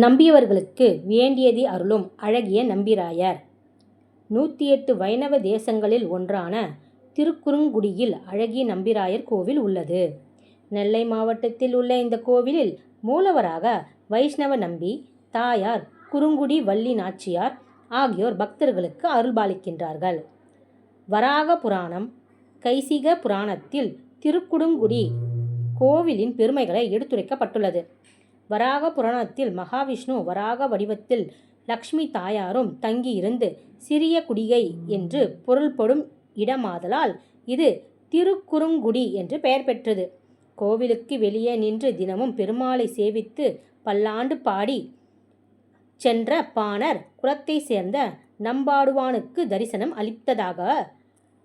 நம்பியவர்களுக்கு வேண்டியதை அருளும் அழகிய நம்பிராயர் நூற்றி எட்டு வைணவ தேசங்களில் ஒன்றான திருக்குறுங்குடியில் அழகிய நம்பிராயர் கோவில் உள்ளது. நெல்லை மாவட்டத்தில் உள்ள இந்த கோவிலில் மூலவராக வைஷ்ணவ நம்பி, தாயார் குறுங்குடி வள்ளி நாச்சியார் ஆகியோர் பக்தர்களுக்கு அருள்பாலிக்கின்றார்கள். வராக புராணம், கைசிக புராணத்தில் திருக்குறுங்குடி கோவிலின் பெருமைகளை எடுத்துரைக்கப்பட்டுள்ளது. வராக புராணத்தில் மகாவிஷ்ணு வராக வடிவத்தில் லக்ஷ்மி தாயாரும் தங்கியிருந்து சிறிய குடிகை என்று பொருள்படும் இடமாதலால் இது திருக்குறுங்குடி என்று பெயர் பெற்றது. கோவிலுக்கு வெளியே நின்று தினமும் பெருமாளை சேவித்து பல்லாண்டு பாடி சென்ற பாணர் குலத்தை சேர்ந்த நம்பாடுவானுக்கு தரிசனம் அளித்ததாக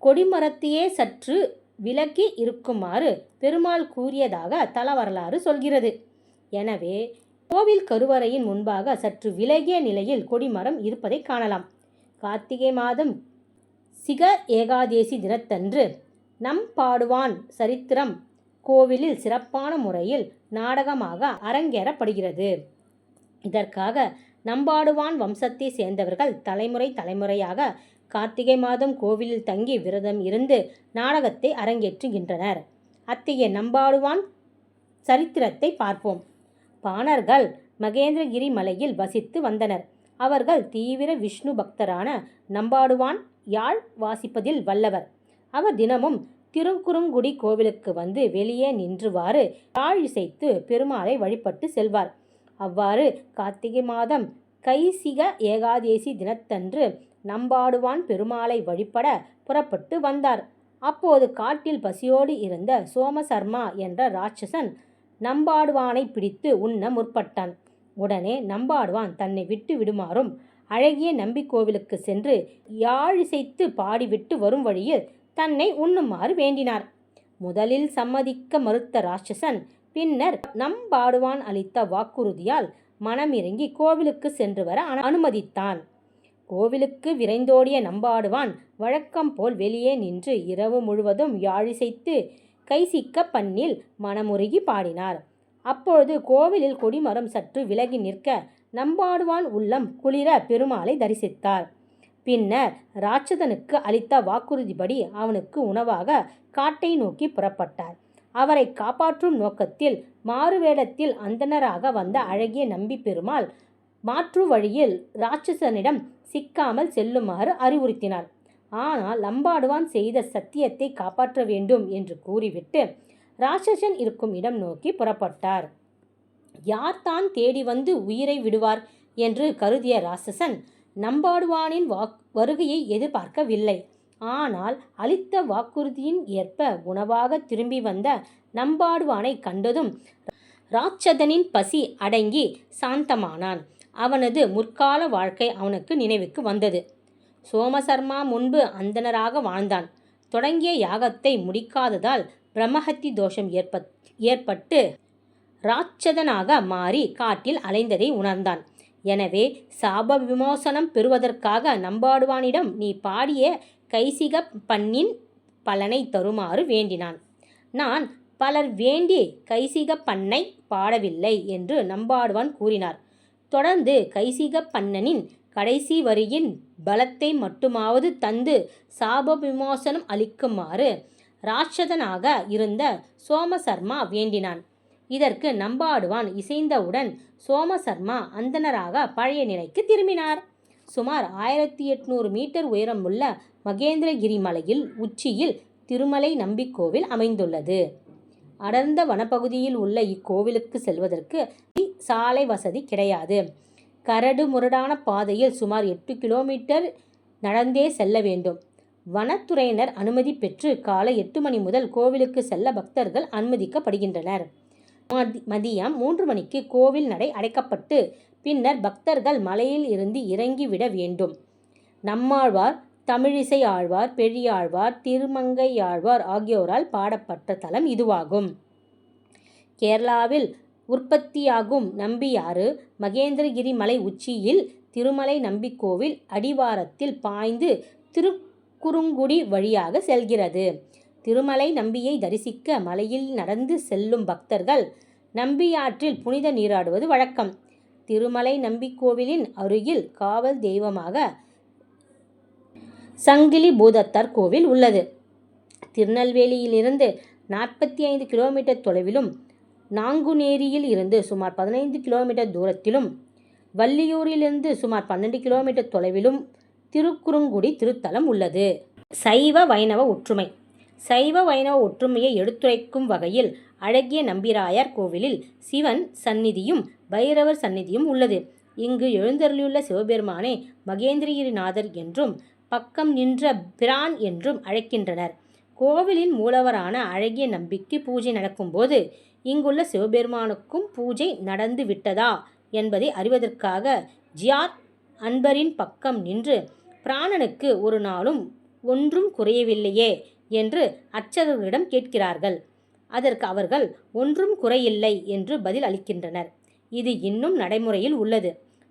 கொடிமரத்தையே சற்று விலக்கி இருக்குமாறு பெருமாள் கூறியதாக தல வரலாறு சொல்கிறது. எனவே கோவில் கருவறையின் முன்பாக சற்று விலகிய நிலையில் கொடிமரம் இருப்பதை காணலாம். கார்த்திகை மாதம் சிக ஏகாதேசி தினத்தன்று நம்பாடுவான் சரித்திரம் கோவிலில் சிறப்பான முறையில் நாடகமாக அரங்கேறப்படுகிறது இதற்காக நம்பாடுவான் வம்சத்தைச் சேர்ந்தவர்கள் தலைமுறை தலைமுறையாக கார்த்திகை மாதம் கோவிலில் தங்கி விரதம் இருந்து நாடகத்தை அரங்கேற்றுகின்றனர். அத்தகைய நம்பாடுவான் சரித்திரத்தை பார்ப்போம். பாணர்கள் மகேந்திரகிரி மலையில் வசித்து வந்தனர். அவர்கள் தீவிர விஷ்ணு பக்தரான நம்பாடுவான் யாழ் வாசிப்பதில் வல்லவர். அவர் தினமும் திருக்குறுங்குடி கோவிலுக்கு வந்து வெளியே நின்றுவாறு யாழ் இசைத்து பெருமாளை வழிபட்டு செல்வார். அவ்வாறு கார்த்திகை மாதம் கைசிக ஏகாதேசி தினத்தன்று நம்பாடுவான் பெருமாளை வழிபட புறப்பட்டு வந்தார். அப்போது காட்டில் பசியோடு இருந்த சோமசர்மா என்ற ராட்சசன் நம்பாடுவானை பிடித்து உண்ண முற்பட்டான். உடனே நம்பாடுவான் தன்னை விட்டு விடுமாறும் அழகிய நம்பி கோவிலுக்கு சென்று யாழிசைத்து பாடிவிட்டு வரும் வழியில் தன்னை உண்ணுமாறு வேண்டினார். முதலில் சம்மதிக்க மறுத்த ராட்சசன் பின்னர் நம்பாடுவான் அளித்த வாக்குறுதியால் மனமிறங்கி கோவிலுக்கு சென்று வர அனுமதித்தான். கோவிலுக்கு விரைந்தோடிய நம்பாடுவான் வழக்கம் போல் வெளியே நின்று இரவு முழுவதும் யாழிசைத்து கைசிக பண்ணில் மனமுருகி பாடினார். அப்பொழுது கோவிலில் கொடிமரம் சற்று விலகி நிற்க நம்பாடுவான் உள்ளம் குளிர பெருமாளை தரிசித்தார். பின்னர் ராட்சதனுக்கு அளித்த வாக்குறுதிப்படி அவனுக்கு உணவாக காட்டை நோக்கி புறப்பட்டார். அவரை காப்பாற்றும் நோக்கத்தில் மாறுவேடத்தில் அந்தணராக வந்த அழகிய நம்பி பெருமாள் மாற்று வழியில் ராட்சசனிடம் சிக்காமல் செல்லுமாறு அறிவுறுத்தினார். ஆனால் நம்பாடுவான் செய்த சத்தியத்தை காப்பாற்ற வேண்டும் என்று கூறிவிட்டு ராட்சசன் இருக்கும் இடம் நோக்கி புறப்பட்டார். யார் தான் தேடி வந்து உயிரை விடுவார் என்று கருதிய ராட்சசன் நம்பாடுவானின் வாக் வருகையை எதிர்பார்க்கவில்லை. ஆனால் அளித்த வாக்குறுதியின் ஏற்ப உணவாக திரும்பி வந்த நம்பாடுவானை கண்டதும் ராட்சதனின் பசி அடங்கி சாந்தமானான். அவனது முற்கால வாழ்க்கை அவனுக்கு நினைவுக்கு வந்தது. சோமசர்மா முன்பு அந்தனராக வாழ்ந்தான். தொடங்கிய யாகத்தை முடிக்காததால் பிரம்மஹத்தி தோஷம் ஏற்பட்டு ராட்சதனாக மாறி காட்டில் அலைந்ததை உணர்ந்தான். எனவே சாப விமோசனம் பெறுவதற்காக நம்பாடுவானிடம் நீ பாடிய கைசிக பண்ணின் பலனை தருமாறு வேண்டினான். நான் பலர் வேண்டி கைசிக பண்ணை பாடவில்லை என்று நம்பாடுவான் கூறினார். தொடர்ந்து கைசிக பண்ணனின் கடைசி வரியின் பலத்தை மட்டுமாவது தந்து சாப விமோசனம் அளிக்குமாறு ராட்சதனாக இருந்த சோமசர்மா வேண்டினான். இதற்கு நம்பாடுவான் இசைந்தவுடன் சோமசர்மா அந்தணராக பழைய நிலைக்கு திரும்பினார். சுமார் ஆயிரத்தி எட்நூறு மீட்டர் உயரமுள்ள மகேந்திரகிரி மலையில் உச்சியில் திருமலை நம்பி கோவில் அமைந்துள்ளது. அடர்ந்த வனப்பகுதியில் உள்ள இக்கோவிலுக்கு செல்வதற்கு சாலை வசதி கிடையாது. கரடு முரடான பாதையில் சுமார் எட்டு கிலோமீட்டர் நடந்தே செல்ல வேண்டும். வனத்துறையினர் அனுமதி பெற்று காலை எட்டு மணி முதல் கோவிலுக்கு செல்ல பக்தர்கள் அனுமதிக்கப்படுகின்றனர். மதியம் மூன்று மணிக்கு கோவில் நடை அடைக்கப்பட்டு பின்னர் பக்தர்கள் மலையில் இருந்து இறங்கிவிட வேண்டும். நம்மாழ்வார் தமிழிசை ஆழ்வார் பெரியாழ்வார் திருமங்கையாழ்வார் ஆகியோரால் பாடப்பட்ட தலம் இதுவாகும். கேரளாவில் உற்பத்தியாகும் நம்பியாறு மகேந்திரகிரி மலை உச்சியில் திருமலை நம்பி கோவில் அடிவாரத்தில் பாய்ந்து திருக்குறுங்குடி வழியாக செல்கிறது. திருமலை நம்பியை தரிசிக்க மலையில் நடந்து செல்லும் பக்தர்கள் நம்பியாற்றில் புனித நீராடுவது வழக்கம். திருமலை நம்பிக்கோவிலின் அருகில் காவல் தெய்வமாக சங்கிலி பூதத்தார் கோவில் உள்ளது. திருநெல்வேலியிலிருந்து நாற்பத்தி ஐந்து கிலோமீட்டர் தொலைவிலும், நாங்குநேரியில் இருந்து சுமார் பதினைந்து கிலோமீட்டர் தூரத்திலும், வள்ளியூரிலிருந்து சுமார் பன்னெண்டு கிலோமீட்டர் தொலைவிலும் திருக்குறுங்குடி திருத்தலம் உள்ளது. சைவ வைணவ ஒற்றுமை சைவ வைணவ ஒற்றுமையை எடுத்துரைக்கும் வகையில் அழகிய நம்பிராயர் கோவிலில் சிவன் சந்நிதியும், பைரவர் சந்நிதியும் உள்ளது. இங்கு எழுந்தருளியுள்ள சிவபெருமானை மகேந்திரகிரிநாதர் என்றும், பக்கம் நின்ற பிரான் என்றும் அழைக்கின்றனர். கோவிலின் மூலவரான அழகிய நம்பிக்கு பூஜை நடக்கும்போது இங்குள்ள சிவபெருமானுக்கும் பூஜை நடந்து விட்டதா என்பதை அறிவதற்காக ஜியார் அன்பரின் பக்கம் நின்று, பிராணனுக்கு ஒரு நாளும் ஒன்றும் குறையவில்லையே என்று அர்ச்சகர்களிடம் கேட்கிறார்கள். அதற்கு அவர்கள் ஒன்றும் குறையில்லை என்று பதில் அளிக்கின்றனர். இது இன்னும் நடைமுறையில் உள்ளது.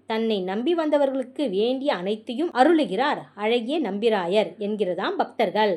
தன்னை நம்பி வந்தவர்களுக்கு வேண்டிய அனைத்தையும் அருளுகிறார் அழகிய நம்பிராயர் என்கிறதாம் பக்தர்கள்.